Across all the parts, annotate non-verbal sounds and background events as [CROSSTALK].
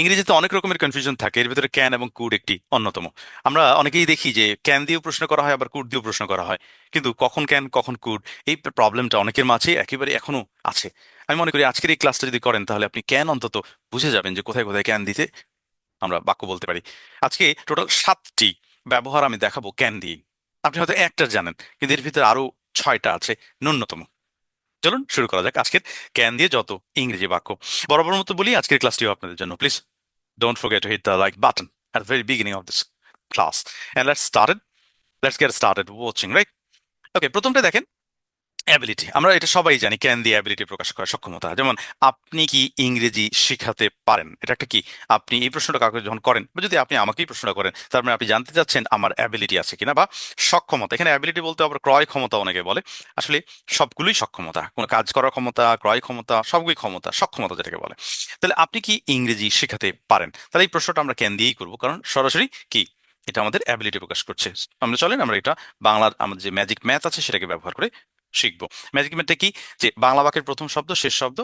ইংরেজিতে অনেক রকমের কনফিউশন থাকে। এর ভিতরে ক্যান এবং কুড একটি অন্যতম। আমরা অনেকেই দেখি যে ক্যান দিয়েও প্রশ্ন করা হয়, আবার কুড দিয়েও প্রশ্ন করা হয়। কিন্তু কখন ক্যান কখন কুড এই প্রবলেমটা অনেকের মাঝে একেবারে এখনও আছে। আমি মনে করি আজকের এই ক্লাসটা যদি করেন, তাহলে আপনি ক্যান অন্তত বুঝে যাবেন যে কোথায় কোথায় ক্যান দিতে আমরা বাক্য বলতে পারি। আজকে টোটাল সাতটি ব্যবহার আমি দেখাবো ক্যান দিয়ে। আপনি হয়তো একটা জানেন, কিন্তু এর ভিতরে আরও ছয়টা আছে, ন্যূনতম। চলুন শুরু করা যাক আজকের ক্যান দিয়ে যত ইংরেজি বাক্য। বরাবর মতো বলি আজকের ক্লাসটিও আপনাদের জন্য। Please don't forget to hit the like button at the very beginning of this class and let's start it let's get started watching right okay প্রথমটা দেখেন অ্যাবিলিটি আমরা এটা সবাই জানি ক্যান দিয়ে অ্যাবিলিটি প্রকাশ করার সক্ষমতা। যেমন, আপনি কি ইংরেজি শেখাতে পারেন? এটা একটা কি? আপনি এই প্রশ্নটা কাউকে যখন করেন, বা যদি আপনি আমাকেই প্রশ্নটা করেন, তার মানে আপনি জানতে চাচ্ছেন আমার অ্যাবিলিটি আছে কিনা, বা সক্ষমতা। এখানে অ্যাবিলিটি বলতে আবার ক্রয় ক্ষমতা অনেকে বলে। আসলে সবগুলোই সক্ষমতা। কোনো কাজ করার ক্ষমতা, ক্রয় ক্ষমতা, সবগুলোই ক্ষমতা, সক্ষমতা যেটাকে বলে। তাহলে আপনি কি ইংরেজি শেখাতে পারেন? তাহলে এই প্রশ্নটা আমরা ক্যান দিয়েই করব। কারণ সরাসরি কি? এটা আমাদের অ্যাবিলিটি প্রকাশ করছে। আমরা চলেন, আমরা এটা বাংলার, আমাদের যে ম্যাজিক ম্যাথ আছে সেটাকে ব্যবহার করে শিখব। ম্যাজিক ম্যাথটা কি? যে বাংলা বাক্যের প্রথম শব্দ, শেষ শব্দ,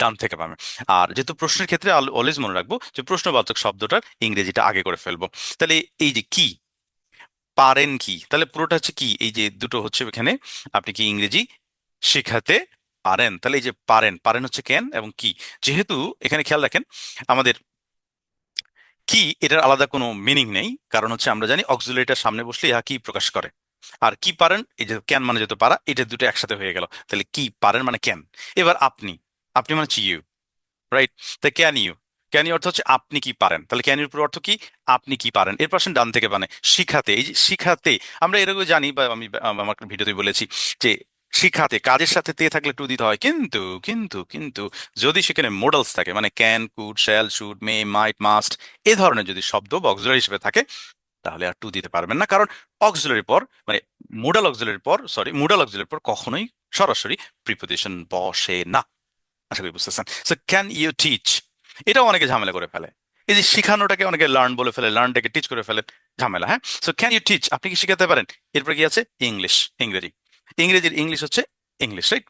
ডান থেকে পাবে আর যেহেতু প্রশ্নের ক্ষেত্রে অলওয়েজ মনে রাখব যে প্রশ্নবাচক শব্দটার ইংরেজিটা আগে করে ফেলব। তাহলে এই যে কি, পারেন কি, তাহলে পুরোটা হচ্ছে কি? এই যে দুটো হচ্ছে এখানে, আপনি কি ইংরেজি শেখাতে পারেন? তাহলে এই যে পারেন পারেন হচ্ছে কেন এবং কি? যেহেতু এখানে খেয়াল রাখেন, আমাদের কি এটার আলাদা কোনো মিনিং নেই, কারণ হচ্ছে আমরা জানি অক্সিলারিটার সামনে বসলে ইহা কি প্রকাশ করে? আর কি পারেন? এই যে ক্যান মানে যেহেতু পারা, এটা দুটো একসাথে হয়ে গেল। তাহলে কি পারেন মানে ক্যান এবার আপনি আপনি মানে ইউ রাইট তাই ক্যান ইউ ক্যান ইউ অর্থ হচ্ছে আপনি কি পারেন? তাহলে ক্যান ইউর অর্থ কি? আপনি কি পারেন? এর পাশে ডান থেকে মানে শিখাতে। এই যে শিখাতে, আমরা এরকম জানি বা আমি আমার ভিডিওতে বলেছি যে শিখাতে, কাজের সাথে তে থাকলে টু দিতে হয়। কিন্তু কিন্তু কিন্তু যদি সেখানে মোডালস থাকে মানে can could shall should may might must এ ধরনের যদি শব্দ বা অক্সিলারি হিসেবে থাকে তাহলে আর টু দিতে পারবেন না। কারণ অক্সিলারির পর মানে মোডাল অক্সিলারির পর সরি মোডাল অক্সিলারির পর কখনোই সরাসরি প্রিপোজিশন বসে না। আশা করি বুঝতেছেন। সো ক্যান ইউ টিচ এটাও অনেকে ঝামেলা করে ফেলে। এই যে শিখানোটাকে অনেকে লার্ন বলে ফেলে লার্নটাকে টিচ করে ফেলে, ঝামেলা হ্যাঁ? সো ক্যান ইউ টিচ আপনি কি শিখাতে পারেন? এরপর কি আছে? ইংলিশ ইংরেজি। ইংরেজির ইংলিশ হচ্ছে ইংলিশ রাইট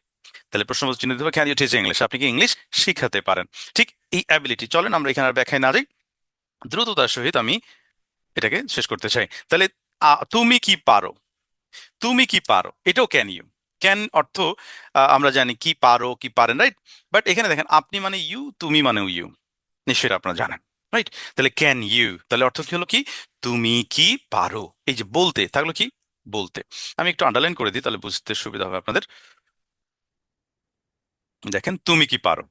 তাহলে প্রশ্ন চিহ্ন দিতে হবে ক্যান ইউ টিচ ইংলিশ আপনি কি ইংলিশ শিখাতে পারেন? ঠিক এই অ্যাবিলিটি চলেন আমরা এখানে আর ব্যাখ্যায় না যাই। দ্রুততার সহিত আমি এটাকে শেষ করতে চাই। তাহলে তুমি কি পারো? তুমি কি পারো? এটাও ক্যান ইউ ক্যান অর্থ আমরা জানি কি পারো, কি পারেন রাইট বাট এখানে দেখেন, আপনি মানে ইউ তুমি মানেও ইউ নিশ্চয়ই আপনারা জানেন রাইট তাহলে ক্যান ইউ তাহলে অর্থ কি হলো কি? তুমি কি পারো? এই যে বলতে, থাকল কি? বলতে। আমি একটু আন্ডারলাইন করে দিই, তাহলে বুঝতে সুবিধা হবে আপনাদের। দেখেন, তুমি কি পারো?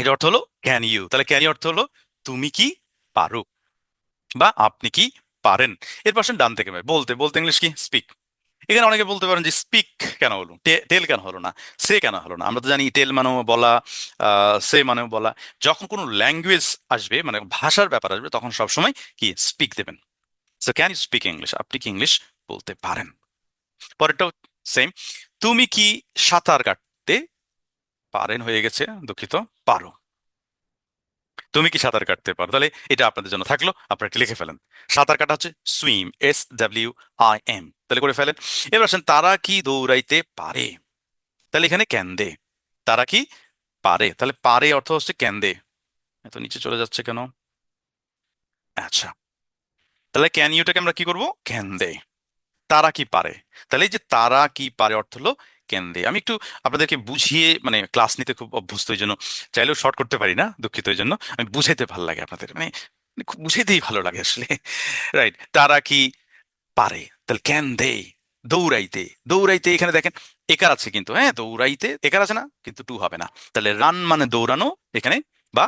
এটা অর্থ হলো ক্যান ইউ তাহলে ক্যান ইউ অর্থ হলো, তুমি কি পারো? বা আপনি কি পারেন? এর পাশে ডান থেকে বলতে বলতে ইংলিশ কি? স্পিক এখানে অনেকে বলতে পারেন যে স্পিক কেন হলো? টেল কেন হলো না? সে কেন হলো না? আমরা তো জানি টেল মানেও বলা সে মানেও বলা। যখন কোনো ল্যাঙ্গুয়েজ আসবে মানে ভাষার ব্যাপার আসবে, তখন সবসময় কি? স্পিক দেবেন। So can you speak English আপনি কি ইংলিশ বলতে পারেন? পরেরটাও সেম তুমি কি সাঁতার কাটতে পারেন? হয়ে গেছে, দুঃখিত। পারো। তুমি কি সাঁতার কাটতে পারো? তাহলে এটা আপনাদের জন্য থাকল, আপনারা লিখে ফেলেন। সাঁতার কাটা হচ্ছে swim S W I M তাহলে করে ফেলেন। এবার আসেন, তারা কি দৌড়াইতে পারে? তাহলে এখানে ক্যান্দে তারা কি পারে? তাহলে পারে অর্থ হচ্ছে ক্যান্দে এত নিচে চলে যাচ্ছে কেন? আচ্ছা। তাহলে ক্যান ইউটাকে আমরা কি করব? ক্যান্দে তারা কি পারে? তাহলে এই যে তারা কি পারে অর্থ হলো কেন্দ্রে। আমি একটু আপনাদেরকে বুঝিয়ে মানে ক্লাস নিতে খুব অভ্যস্ত ওই জন্য, চাইলেও শর্ট করতে পারি না, দুঃখিত ওই জন্য। আমি বুঝাইতে ভালো লাগে আপনাদের মানে খুব বুঝাইতেই ভালো লাগে আসলে। রাইট তারা কি পারে? তাহলে ক্যান দে দৌড়াইতে? দৌড়াইতে এখানে দেখেন, একার আছে কিন্তু হ্যাঁ দৌড়াইতে একার আছে না, কিন্তু টু হবে না। তাহলে রান মানে দৌড়ানো এখানে, বা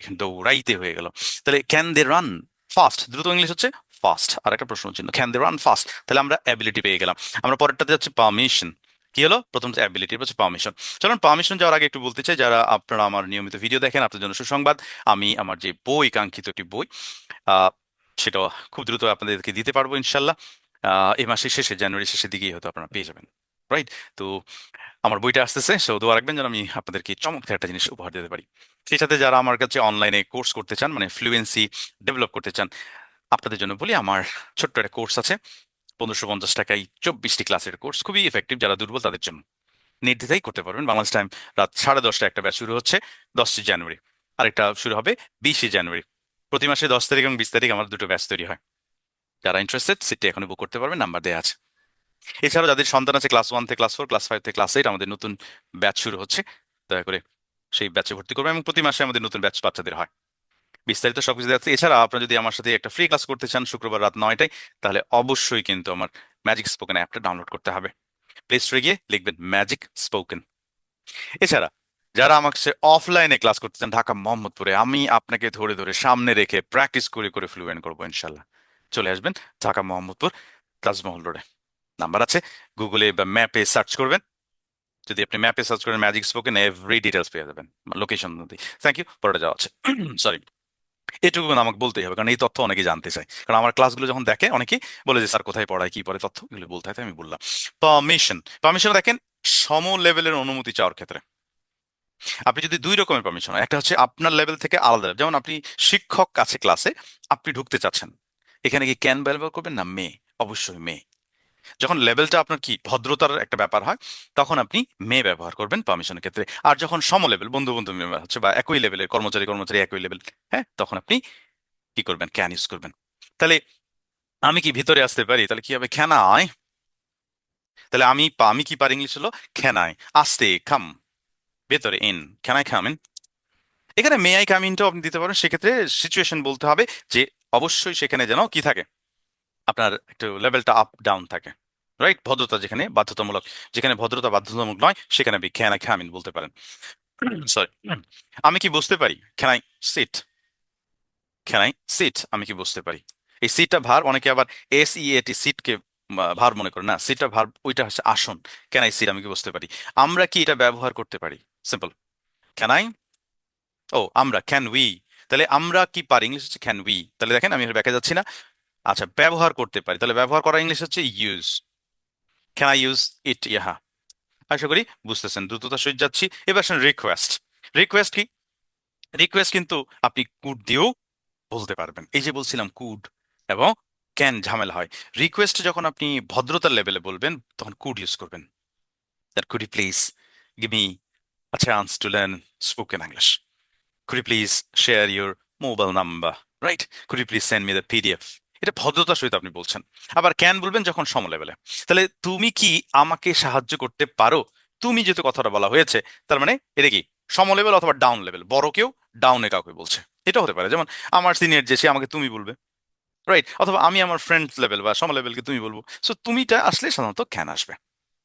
এখানে দৌড়াইতে হয়ে গেল। তাহলে ক্যান দে রান ফাস্ট দ্রুত ইংলিশ হচ্ছে ফাস্ট আর একটা প্রশ্ন চিহ্ন ক্যান দে রান ফাস্ট তাহলে আমরা অ্যাবিলিটি পেয়ে গেলাম। আমরা পরেরটাতে যাচ্ছি পারমিশন কি হলো? প্রথম অ্যাবিলিটি হচ্ছে পারমিশন চলুন পারমিশন যাওয়ার আগে একটু বলতে চাই, যারা আপনারা আমার নিয়মিত ভিডিও দেখেন, আপনাদের জন্য সুসংবাদ, আমি আমার যে বই, কাঙ্ক্ষিত একটি বই সেটা খুব দ্রুত আপনাদেরকে দিতে পারব ইনশাল্লাহ। এই মাসের শেষে জানুয়ারি শেষের দিকেই হয়তো আপনারা পেয়ে যাবেন রাইট তো আমার বইটা আসতেছে সো দোয়া রাখবেন যেন আমি আপনাদেরকে চমৎকার একটা জিনিস উপহার দিতে পারি। সেই সাথে যারা আমার কাছে অনলাইনে কোর্স করতে চান মানে ফ্লুয়েন্সি ডেভেলপ করতে চান, আপনাদের জন্য বলি, আমার ছোট্ট একটা কোর্স আছে পনেরোশো পঞ্চাশ টাকায় চব্বিশটি ক্লাসের কোর্স খুবই এফেক্টিভ যারা দুর্বল তাদের জন্য। নির্দ্বিধাই করতে পারবেন। বাংলাদেশ টাইম রাত সাড়ে দশটা একটা ব্যাচ শুরু হচ্ছে, দশই জানুয়ারি। আরেকটা শুরু হবে বিশে জানুয়ারি। প্রতি মাসে দশ তারিখ এবং বিশ তারিখ আমার দুটো ব্যাচ তৈরি হয়। যারা ইন্টারেস্টেড সিটটি এখন বুক করতে পারবেন নাম্বার দেওয়া আছে। এছাড়াও যাদের সন্তান আছে ক্লাস ওয়ান থেকে ক্লাস ফোর ক্লাস ফাইভ থেকে ক্লাস এইট আমাদের নতুন ব্যাচ শুরু হচ্ছে। দয়া করে সেই ব্যাচে ভর্তি করবে এবং প্রতি মাসে আমাদের নতুন ব্যাচ বাচ্চাদের হয়। বিস্তারিত সবকিছু যাচ্ছে এছাড়া আপনারা যদি আমার সাথে একটা ফ্রি ক্লাস করতে চান শুক্রবার রাত নয়টায়, তাহলে অবশ্যই কিন্তু আমার ম্যাজিক স্পোকেন অ্যাপটা ডাউনলোড করতে হবে। প্লে স্টোরে গিয়ে লিখবেন ম্যাজিক স্পোকেন এছাড়া, যারা আমাকে অফলাইনে ক্লাস করতে চান ঢাকা মোহাম্মদপুরে, আমি আপনাকে ধরে ধরে সামনে রেখে প্র্যাকটিস করে করে ফ্লুয়েন্ট করব ইনশাল্লাহ চলে আসবেন ঢাকা মোহাম্মদপুর তাজমহল রোডে। নাম্বার আছে গুগলে বা ম্যাপে সার্চ করবেন। যদি আপনি ম্যাপে সার্চ করেন ম্যাজিক স্পোকেন এভরি ডিটেলস পেয়ে যাবেন। লোকেশন থ্যাংক ইউ পরে যাওয়া আছে। [CLEARS THROAT] সরি এটুকু আমাকে বলতেই হবে, কারণ এই তথ্য অনেকে জানতে চায়। কারণ আমার ক্লাসগুলো যখন দেখে, অনেকেই বলে যে, স্যার, কোথায় পড়ায়, কি পড়ে তথ্য এগুলো বলতে হয় আমি বললাম। পারমিশন পারমিশন দেখেন সম লেভেলের অনুমতি চাওয়ার ক্ষেত্রে। আপনি যদি দুই রকমের পারমিশন হয়, একটা হচ্ছে আপনার লেভেল থেকে আলাদা যেমন আপনি শিক্ষক কাছে ক্লাসে আপনি ঢুকতে চাচ্ছেন। এখানে কি ক্যান ব্যবহার করবেন না মে অবশ্যই মে যখন লেভেলটা আপনার কি, ভদ্রতার একটা ব্যাপার হয়, তখন আপনি মে ব্যবহার করবেন পারমিশনের ক্ষেত্রে। আর যখন সম লেভেল বন্ধু বন্ধু মেম্বার হচ্ছে বা একই লেভেলের কর্মচারী কর্মচারী একই লেভেল হ্যাঁ? তখন আপনি কি করবেন? ক্যান ইউজ করবেন। তাহলে আমি কি ভিতরে আসতে পারি? তাহলে কি হবে? খেনায় তাহলে আমি আমি কি পারি ইংলিশ হলো? খেনায় আসতে খাম ভেতরে ইন খেনায় খাম ইন এখানে মে আই কাম ইনটাও আপনি দিতে পারেন। সেক্ষেত্রে সিচুয়েশন বলতে হবে যে, অবশ্যই সেখানে যেন কি থাকে? আপনার একটু লেভেলটা আপ ডাউন থাকে রাইট ভদ্রতা যেখানে বাধ্যতামূলক যেখানে ভদ্রতা বাধ্যতামূলক নয় সেখানে আপনি ক্যান আই খামিন বলতে পারেন। [COUGHS] সরি আমি কি বুঝতে পারি? Can I sit can I sit আমি কি বুঝতে পারি? এই সিটটা ভার অনেকে আবার এস ই এ টি সিটকে ভার মনে করে না। সিটটা ভার ওইটা হচ্ছে আসন। ক্যান আই সিট আমি কি বুঝতে পারি? আমরা কি এটা ব্যবহার করতে পারি? সিম্পল ক্যান আই ও আমরা ক্যান উই তাহলে আমরা কি পারি? ইংলিশ হচ্ছে ক্যান উই তাহলে দেখেন আমি ব্যাখ্যা যাচ্ছি না। আচ্ছা ব্যবহার করতে পারি। তাহলে ব্যবহার করা ইংলিশ হচ্ছে use can I use it ইহা। আশা করি বুঝতেছেন, দ্রুততার সহিত যাচ্ছি। এবার আসেন রিকোয়েস্ট রিকোয়েস্ট কি? রিকোয়েস্ট কিন্তু আপনি কুড দিয়েও বলতে পারবেন। এই যে বলছিলাম কুড এবং ক্যান ঝামেলা হয়। রিকোয়েস্ট যখন আপনি ভদ্রতার লেভেলে বলবেন, তখন কুড ইউজ করবেন। That could you please give me a chance to learn spoken English Could you please share your mobile number? Right? Could you please send me the PDF? এটা ভদ্রতার সহিত আপনি বলছেন। আবার ক্যান বলবেন? যখন সম লেভেলে। তাহলে তুমি কি আমাকে সাহায্য করতে পারো? তুমি যেহেতু কথাটা বলা হয়েছে, তার মানে এটা কি? সম লেভেল অথবা ডাউন লেভেল বড় কেউ ডাউনে কাউকে বলছে। এটা হতে পারে। যেমন আমার সিনিয়র যে, সে আমাকে তুমি বলবে। রাইট অথবা আমি আমার ফ্রেন্ড লেভেল বা সম লেভেলকে তুমি বলব। সো তুমিটা আসলে সাধারণত ক্যান আসবে?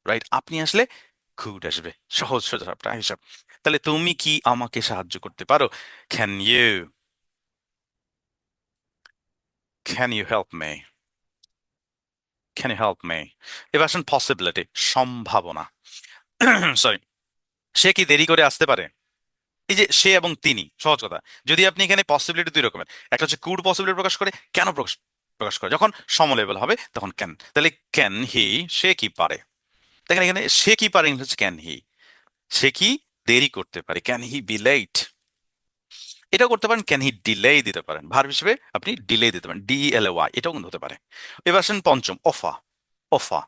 রাইট আপনি আসলে খুড আসবে। সহজ সোজা হিসাব। তাহলে তুমি কি আমাকে সাহায্য করতে পারো? Can you can you help me can you help me এবার আসেন পসিবিলিটি সম্ভাবনা। [CLEARS THROAT] সরি সে কি দেরি করে আসতে পারে? এই যে সে এবং তিনি, সহজ কথা। যদি আপনি এখানে পসিবিলিটি দুই রকমের। একটা হচ্ছে কুড পসিবিলিটি প্রকাশ করে, কেন প্রকাশ প্রকাশ করে? যখন সম লেভেল হবে, তখন ক্যান তাহলে ক্যান হি সে কি পারে? দেখেন এখানে সে কি পারে, হচ্ছে ক্যান হি সে কি দেরি করতে পারে? ক্যান হি বি লেট এটাও করতে পারেন ক্যান হি ডিলে দিতে পারেন। ভার হিসেবে আপনি ডিলে দিতে পারেন ডি এল ওয়াই এটাও কিন্তু হতে পারে। এবার আসেন পঞ্চম অফা অফা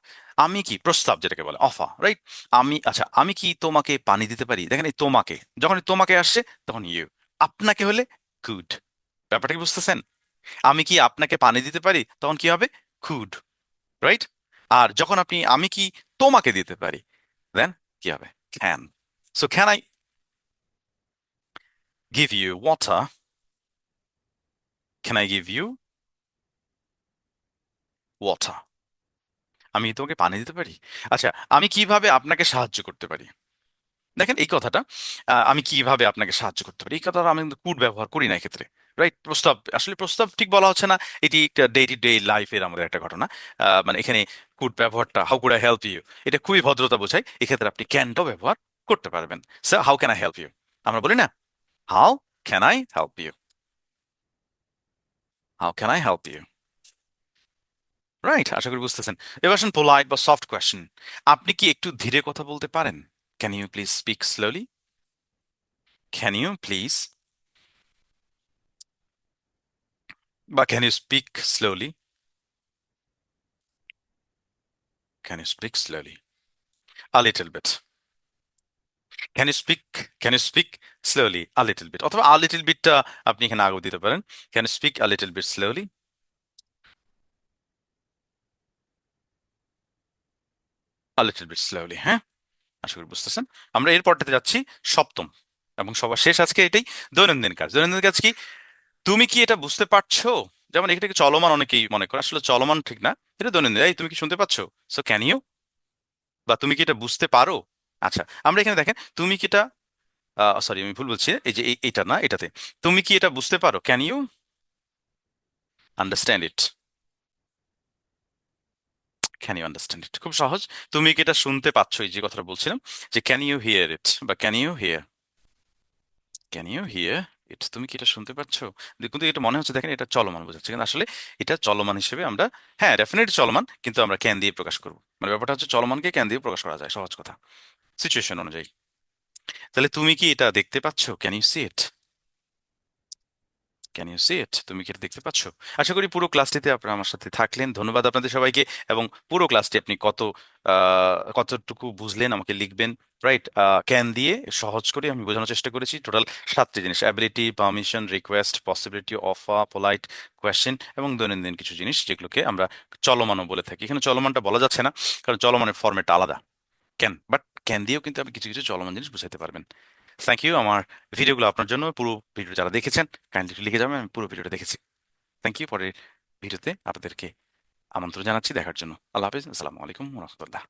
আমি কি, প্রস্তাব যেটাকে বলে অফা রাইট আমি আচ্ছা আমি কি তোমাকে পানি দিতে পারি? দেখেন এই তোমাকে, যখন তোমাকে আসছে, তখন ইউ আপনাকে হলে গুড ব্যাপারটা কি বুঝতেছেন? আমি কি আপনাকে পানি দিতে পারি? তখন কি হবে? কুড রাইট আর যখন আপনি, আমি কি তোমাকে দিতে পারি দেন কি হবে? Can so can I give you water? Can I give you water? আমি তোমাকে পানি দিতে পারি? আচ্ছা আমি কীভাবে আপনাকে সাহায্য করতে পারি? দেখেন, এই কথাটা আমি কীভাবে আপনাকে সাহায্য করতে পারি? এই কথাটা আমি কিন্তু কুড ব্যবহার করি না এক্ষেত্রে রাইট প্রস্তাব, আসলে প্রস্তাব ঠিক বলা হচ্ছে না। এটি একটা ডে টু ডে লাইফের আমাদের একটা ঘটনা। মানে এখানে কুড ব্যবহারটা how could I help you এটা খুবই ভদ্রতা বোঝায়। এক্ষেত্রে আপনি ক্যানটাও ব্যবহার করতে পারবেন। Sir how can I help you আমরা বলি না how can I help you how can I help you right আশা করি বুঝতেছেন। এবার আসেন পোলাইট বা সফট কোয়েশ্চেন আপনি কি একটু ধীরে কথা বলতে পারেন? Can you please speak slowly can you please বা can you speak slowly can you speak slowly a little bit can you speak can you speak slowly a little bit অথবা a little বিটটা আপনি এখানে আগেও দিতে পারেন। Can you speak a little bit slowly a little bit slowly হ্যাঁ? আশা করি বুঝতেছেন। আমরা এর পরটাতে যাচ্ছি সপ্তম এবং সবার শেষ আজকে এটাই দৈনন্দিন কাজ। দৈনন্দিন কাজ কি? তুমি কি এটা বুঝতে পারছ? যেমন এটাকে চলমান অনেকেই মনে করে। আসলে চলমান ঠিক না, এটা দৈনন্দিন। এই তুমি কি শুনতে পাচ্ছো? সো ক্যান ইউ বা তুমি কি এটা বুঝতে পারো? আচ্ছা আমরা এখানে দেখেন, তুমি কি এটা সরি আমি ভুল বলছি, এই যে এইটা না, এটাতে। তুমি কি এটা বুঝতে পারো? Can you understand it can you understand it খুব সহজ। তুমি কি এটা শুনতে পাচ্ছ? এই যে কথাটা বলছিলাম, যে ক্যান ইউ হিয়ার ইট বা can you hear can you hear it তুমি কি এটা শুনতে পাচ্ছ? কিন্তু এটা মনে হচ্ছে, দেখেন, এটা চলমান বোঝাচ্ছে। কিন্তু আসলে এটা চলমান হিসেবে আমরা হ্যাঁ ডেফিনেট চলমান, কিন্তু আমরা ক্যান দিয়ে প্রকাশ করব। মানে ব্যাপারটা হচ্ছে, চলমানকে ক্যান দিয়ে প্রকাশ করা যায়, সহজ কথা। সিচুয়েশন অনুযায়ী। তাহলে তুমি কি এটা দেখতে পাচ্ছ? Can you see it can you see it তুমি কি এটা দেখতে পাচ্ছ? আশা করি পুরো ক্লাসটিতে আপনারা আমার সাথে থাকলেন। ধন্যবাদ আপনাদের সবাইকে এবং পুরো ক্লাসটি আপনি কত কতটুকু বুঝলেন আমাকে লিখবেন রাইট ক্যান দিয়ে সহজ করে আমি বোঝানোর চেষ্টা করেছি। টোটাল সাতটি জিনিস ability permission request possibility offer polite question এবং দৈনন্দিন কিছু জিনিস যেগুলোকে আমরা চলমানও বলে থাকি। এখানে চলমানটা বলা যাচ্ছে না, কারণ চলমানের ফর্মেটটা আলাদা। ক্যান বাট ক্যান দিয়েও কিন্তু আপনি কিছু কিছু চলমান জিনিস বুঝাইতে পারবেন। থ্যাংক ইউ আমার ভিডিওগুলো আপনার জন্য। পুরো ভিডিও যারা দেখেছেন কাইন্ডলি লিখে যাবেন, আমি পুরো ভিডিওটা দেখেছি। থ্যাংক ইউ পরের ভিডিওতে আপনাদেরকে আমন্ত্রণ জানাচ্ছি দেখার জন্য। আল্লাহ হাফিজ, আসসালামু আলাইকুম রহমতুল্লাহ।